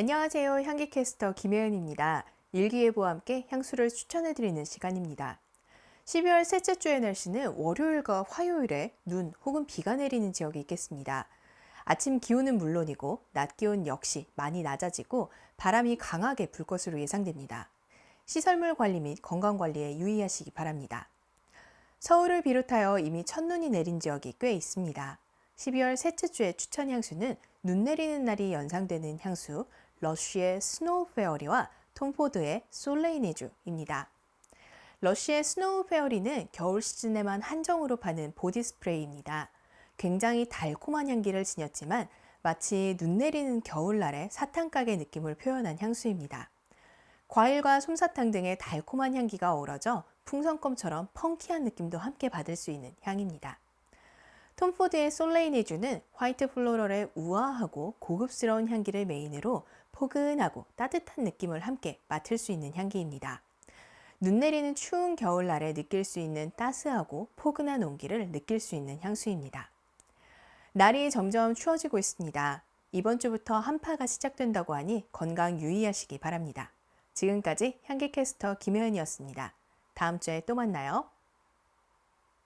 안녕하세요. 향기캐스터 김혜은입니다. 일기예보와 함께 향수를 추천해드리는 시간입니다. 12월 셋째 주의 날씨는 월요일과 화요일에 눈 혹은 비가 내리는 지역이 있겠습니다. 아침 기온은 물론이고 낮 기온 역시 많이 낮아지고 바람이 강하게 불 것으로 예상됩니다. 시설물 관리 및 건강 관리에 유의하시기 바랍니다. 서울을 비롯하여 이미 첫눈이 내린 지역이 꽤 있습니다. 12월 셋째 주의 추천 향수는 눈 내리는 날이 연상되는 향수 러쉬의 스노우 페어리와 톰포드의 솔레이네주입니다. 러쉬의 스노우 페어리는 겨울 시즌에만 한정으로 파는 보디 스프레이입니다. 굉장히 달콤한 향기를 지녔지만 마치 눈 내리는 겨울날의 사탕 가게 느낌을 표현한 향수입니다. 과일과 솜사탕 등의 달콤한 향기가 어우러져 풍선껌처럼 펑키한 느낌도 함께 받을 수 있는 향입니다. 톰포드의 솔레이네주는 화이트 플로럴의 우아하고 고급스러운 향기를 메인으로 포근하고 따뜻한 느낌을 함께 맡을 수 있는 향기입니다. 눈 내리는 추운 겨울날에 느낄 수 있는 따스하고 포근한 온기를 느낄 수 있는 향수입니다. 날이 점점 추워지고 있습니다. 이번 주부터 한파가 시작된다고 하니 건강 유의하시기 바랍니다. 지금까지 향기캐스터 김혜은이었습니다. 다음 주에 또 만나요.